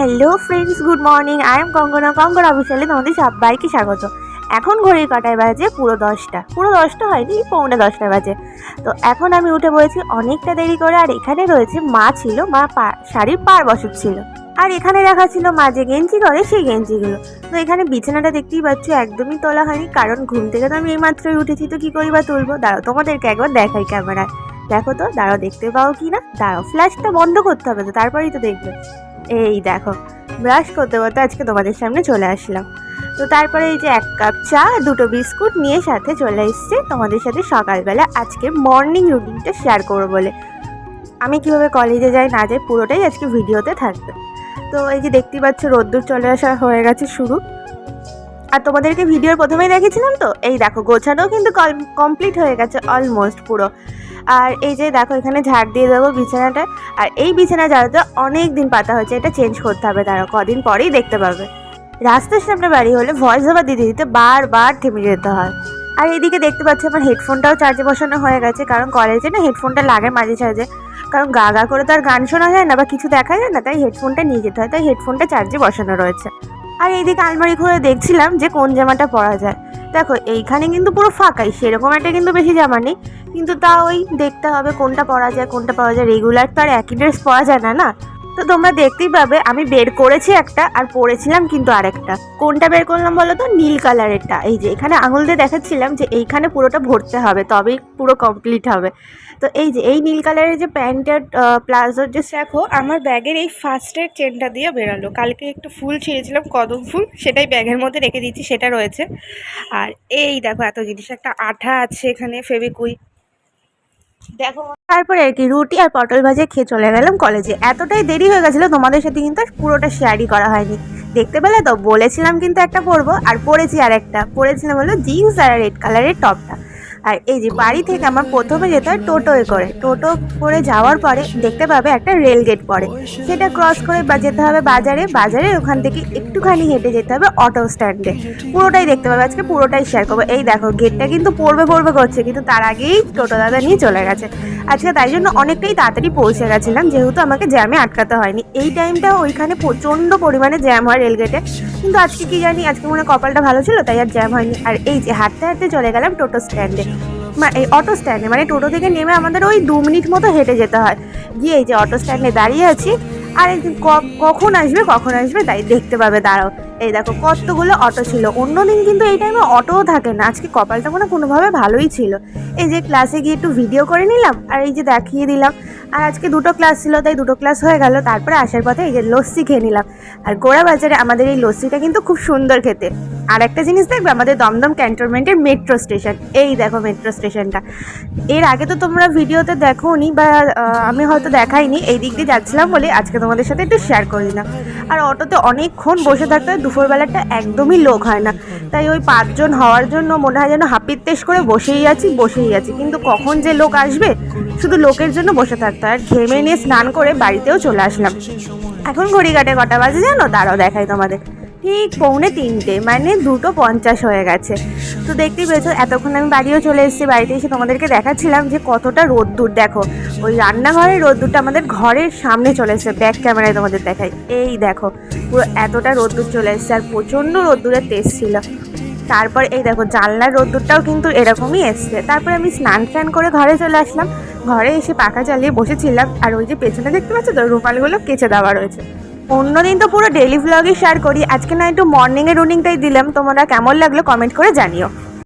Hello friends good morning I am Kangana Kangana অফিসিয়ালে তোমাদের সবাইকে স্বাগত। এখন ঘড়ির কাটায় বাজে? পুরো দশটা। পুরো দশটা হয়নি, পৌনে দশটা বাজে। তো এখন আমি উঠে পড়েছি অনেকটা দেরি করে, আর এখানে রয়েছে মা ছিল, মা পা, শাড়ির পার বছর ছিল। আর এখানে রাখা ছিল মা যে গেঞ্জি করে, সেই গেঞ্জিগুলো। তো এখানে বিছানাটা দেখতেই পাচ্ছ, একদমই তোলা হয়নি, কারণ ঘুম থেকে তো আমি এইমাত্রই উঠেছি, তো কী করি বা তুলবো? দাঁড়াও, তোমাদেরকে একবার দেখাই ক্যামেরায়। দেখো তো, দাঁড়াও, দেখতে পাও কি না দাঁড়াও ফ্ল্যাশটা বন্ধ করতে হবে তো, তারপরেই তো দেখবে। এই দেখো ব্রাশ করতে করতে আজকে তোমাদের সামনে চলে আসলাম। তো তারপরে এই যে এক কাপ চা, দুটো বিস্কুট নিয়ে সাথে চলে এসছে তোমাদের সাথে সকালবেলা আজকে মর্নিং রুটিনটা শেয়ার করব বলে। আমি কীভাবে কলেজে যাই, না যাই, পুরোটাই আজকে ভিডিওতে থাকবে। তো এই যে দেখতেই পাচ্ছ, রোদ্দুর চলে আসা হয়ে গেছে শুরু। আর তোমাদেরকে ভিডিওর প্রথমেই দেখেছিলাম তো? এই দেখো গোছানো কিন্তু কমপ্লিট হয়ে গেছে অলমোস্ট পুরো। আর এই যে দেখো, এখানে ঝাড় দিয়ে দেবো বিছানাটা। আর এই বিছানা জ্বালাতে অনেক দিন পাতা হয়েছে, এটা চেঞ্জ করতে হবে তারা কদিন পরেই দেখতে পাবে। রাস্তার সামনে বাড়ি হলে ভয়েস ওভার দিতে দিতে বারবার থেমে যেতে হয়। আর এদিকে দেখতে পাচ্ছি আমার হেডফোনটাও চার্জে বসানো হয়ে গেছে, কারণ কলেজে না হেডফোনটা লাগে মাঝে সাঝে। কারণ গা গা করে তো আর গান শোনা যায় না বা কিছু দেখা যায় না, তাই হেডফোনটা নিয়ে যেতে হয়, তাই হেডফোনটা চার্জে বসানো রয়েছে। আর এইদিকে আলমারি খুলে দেখছিলাম যে কোন জামাটা পরা যায়। দেখো, এইখানে কিন্তু পুরো ফাঁকাই, সেরকম একটা কিন্তু বেশি জামা নেই। কিন্তু তা ওই দেখতে হবে কোনটা পরা যায়, কোনটা পরা যায়। রেগুলার তো আর একই ড্রেস পরা যায় না না? তো তোমরা দেখতেই পাবে, আমি বের করেছি একটা আর পরেছিলাম কিন্তু আরেকটা। কোনটা বের করলাম বলো তো? নীল কালারেরটা। এই যে, এখানে আঙুল দিয়ে দেখাচ্ছিলাম যে এইখানে পুরোটা ভরতে হবে, তবেই পুরো কমপ্লিট হবে। তো এই যে, এই নীল কালারের যে প্যান্টের প্লাজোর যে দেখো, আমার ব্যাগের এই ফার্স্টের চেনটা দিয়ে বেরালো। কালকে একটু ফুল ছিঁড়েছিলাম, কদম ফুল, সেটাই ব্যাগের মধ্যে রেখে দিচ্ছি সেটা রয়েছে। আর এই দেখো, এত জিনিস, একটা আঠা আছে এখানে ফেবিকুই দেখো তারপরে আর কি, রুটি আর পটল ভাজে খেয়ে চলে গেলাম কলেজে এতটাই দেরি হয়ে গেছিল, তোমাদের সাথে কিন্তু পুরোটা শেয়ারই করা হয়নি। দেখতে পেলে তো বলেছিলাম কিন্তু একটা পরবো আর পরেছি আর একটা। পরেছিলাম হলো জিন্স আর রেড কালারের টপটা আর এই যে বাড়ি থেকে আমার প্রথমে যেতে হয় টোটোয় করে। টোটো করে যাওয়ার পরে দেখতে পাবে একটা রেল গেট পড়ে। সেটা ক্রস করে বা যেতে হবে বাজারে। বাজারে ওখান থেকে একটুখানি হেঁটে যেতে হবে অটো স্ট্যান্ডে পুরোটাই দেখতে পাবে। আজকে পুরোটাই শেয়ার করব। এই দেখো গেটটা কিন্তু পড়বে পড়বে করছে, কিন্তু তার আগেই টোটো দাদা নিয়ে চলে গেছে। আজকে তাই জন্য অনেকটাই তাড়াতাড়ি পৌঁছে গেছিলাম, যেহেতু আমাকে জ্যামে আটকাতে হয়নি। এই টাইমটা ওইখানে প্রচণ্ড পরিমাণে জ্যাম হয় রেলগেটে কিন্তু আজকে কি জানি, আজকে মনে কপালটা ভালো ছিল, তাই আর জ্যাম হয়নি। আর এই যে হাঁটতে হাঁটতে চলে গেলাম টোটো স্ট্যান্ডে এই অটো স্ট্যান্ডে মানে টোটো থেকে নেমে আমাদের ওই দু মিনিট মতো হেঁটে যেতে হয়। গিয়ে এই যে অটো স্ট্যান্ডে দাঁড়িয়ে আছি, আর এই কখন আসবে কখন আসবে, তাই দেখতে পাবে, দাঁড়াও। এই দেখো, কতগুলো অটো ছিল। অন্যদিন কিন্তু এই টাইমে অটোও থাকে না। আজকে কপালটা মনে কোনোভাবে ভালোই ছিল। এই যে ক্লাসে গিয়ে একটু ভিডিও করে নিলাম, আর এই যে দেখিয়ে দিলাম। আর আজকে দুটো ক্লাস ছিল, তাই দুটো ক্লাস হয়ে গেল। তারপরে আসার পথে এই যে লস্যি খেয়ে নিলাম। আর গোড়া বাজারে আমাদের এই লস্যিটা কিন্তু খুব সুন্দর খেতে। আর একটা জিনিস দেখবে, আমাদের দমদম ক্যান্টনমেন্টের মেট্রো স্টেশন এই দেখো মেট্রো স্টেশনটা এর আগে তো তোমরা ভিডিওতে দেখো নি বা আমি হয়তো দেখাইনি, এই দিক দিয়ে যাচ্ছিলাম বলে আজকে তোমাদের সাথে একটু শেয়ার করি না। আর অটোতে অনেকক্ষণ বসে থাকতে হয়, দুপুরবেলাটা একদমই লোক হয় না। তাই ওই পাঁচজন হওয়ার জন্য মনে হয় যেন হাপির তেস করে বসেই আছি বসেই আছি। কিন্তু কখন যে লোক আসবে, শুধু লোকের জন্য বসে থাকতে হয়। আর ঘেমে নিয়ে স্নান করে বাড়িতেও চলে আসলাম। এখন ঘড়ি কাটে বাজে জানো? দাঁড়াও দেখাই তোমাদের। ঠিক পৌনে তিনটে মানে দুটো পঞ্চাশ হয়ে গেছে। তো দেখতেই পেয়েছ, এতক্ষণ আমি বাড়িও চলে এসেছি, বাড়িতে এসে তোমাদেরকে দেখাচ্ছিলাম যে কতটা রোদ্দুর। দেখো, ওই রান্নাঘরের রোদ্দুরটা আমাদের ঘরের সামনে চলে এসেছে, ব্যাক ক্যামেরায় তোমাদের দেখাই। এই দেখো, পুরো এতটা রোদ্দুর চলে এসেছে, আর প্রচণ্ড রোদ্দুরের তেজ ছিল। তারপর এই দেখো, জানলার রোদ্দুরটাও কিন্তু এরকমই এসছে। তারপরে আমি স্নান টান করে ঘরে চলে আসলাম। ঘরে এসে পাখা চালিয়ে বসেছিলাম, আর ওই যে পেছনে দেখতে পাচ্ছ তো, রুমালগুলো কেচে দেওয়া রয়েছে। অন্যদিন তো পুরো ডেলি ভ্লগই শেয়ার করি। আজকে না একটু মর্নিংয়ের রুনিংটাই দিলাম। তোমরা কেমন লাগল কমেন্ট করে জানিও।